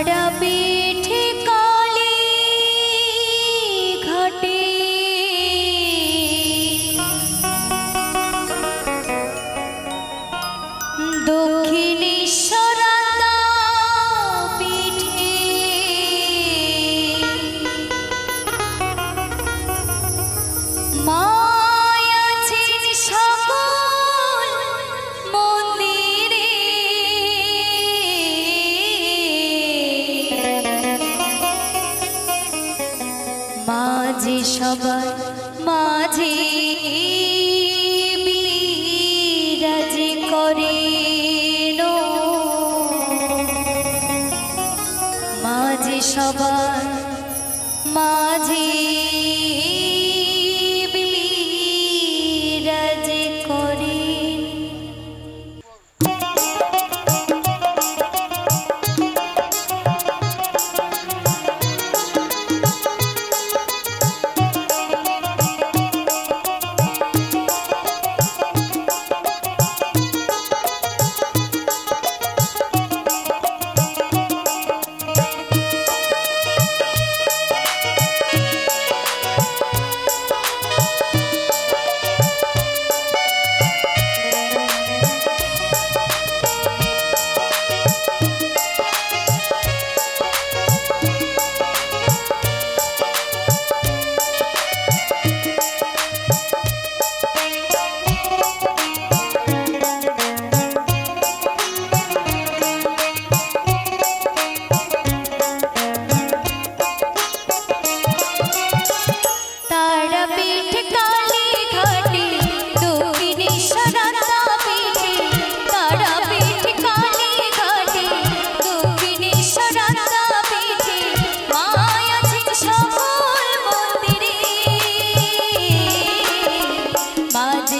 তারা পিঠে মাঝে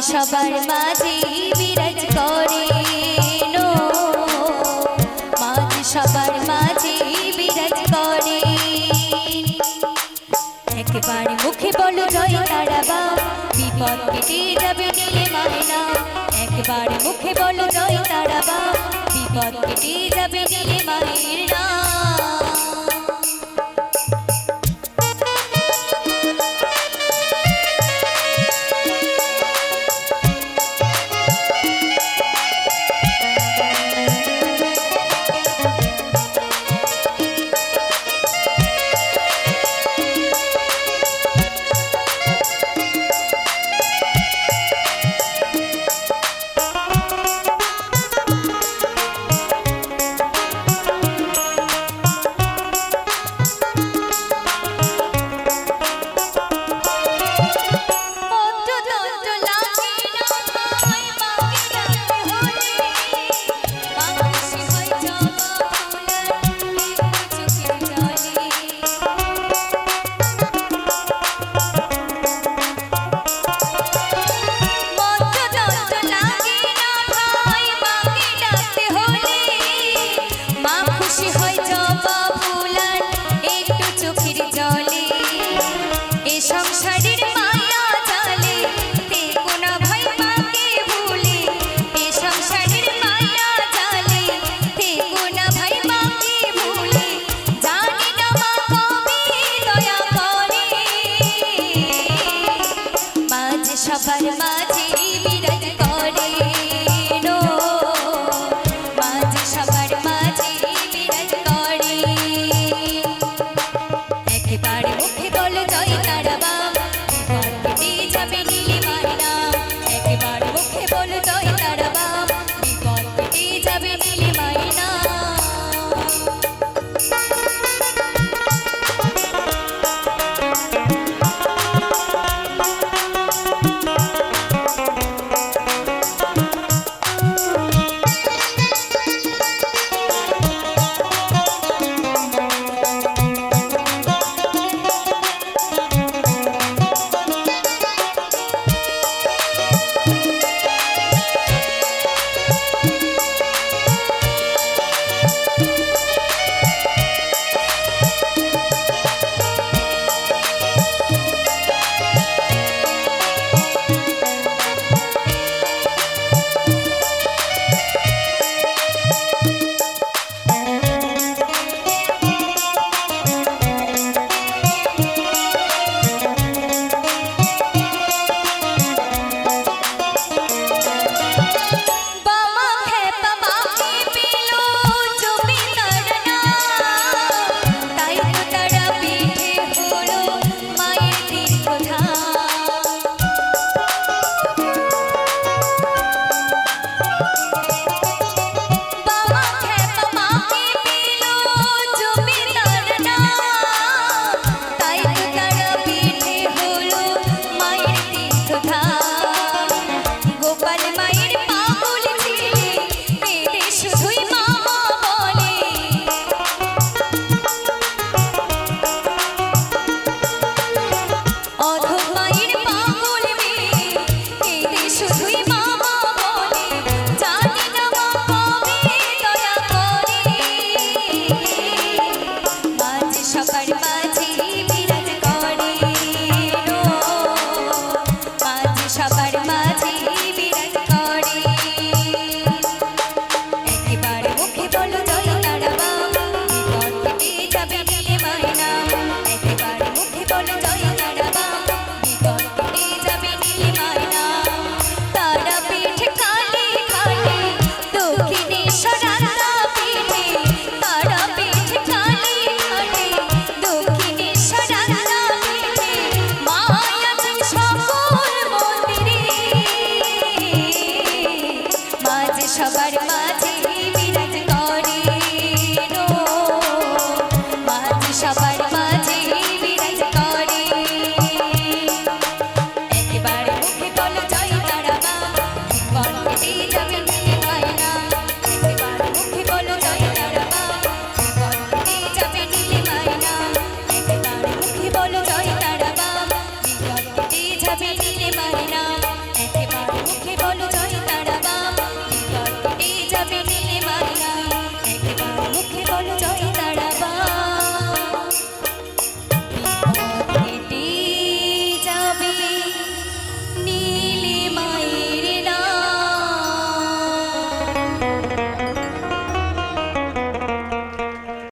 সবার মাঝে বিরাজ করে মাঝে সবার মাঝে বিরাজ করে একেবারে মুখে বলো জয় তারাবা বিপদ কেটে যাবে নিলে মায়না একবারে মুখে বলো জয় তারাবা বিপদ কেটে যাবে নিলে মায়ের।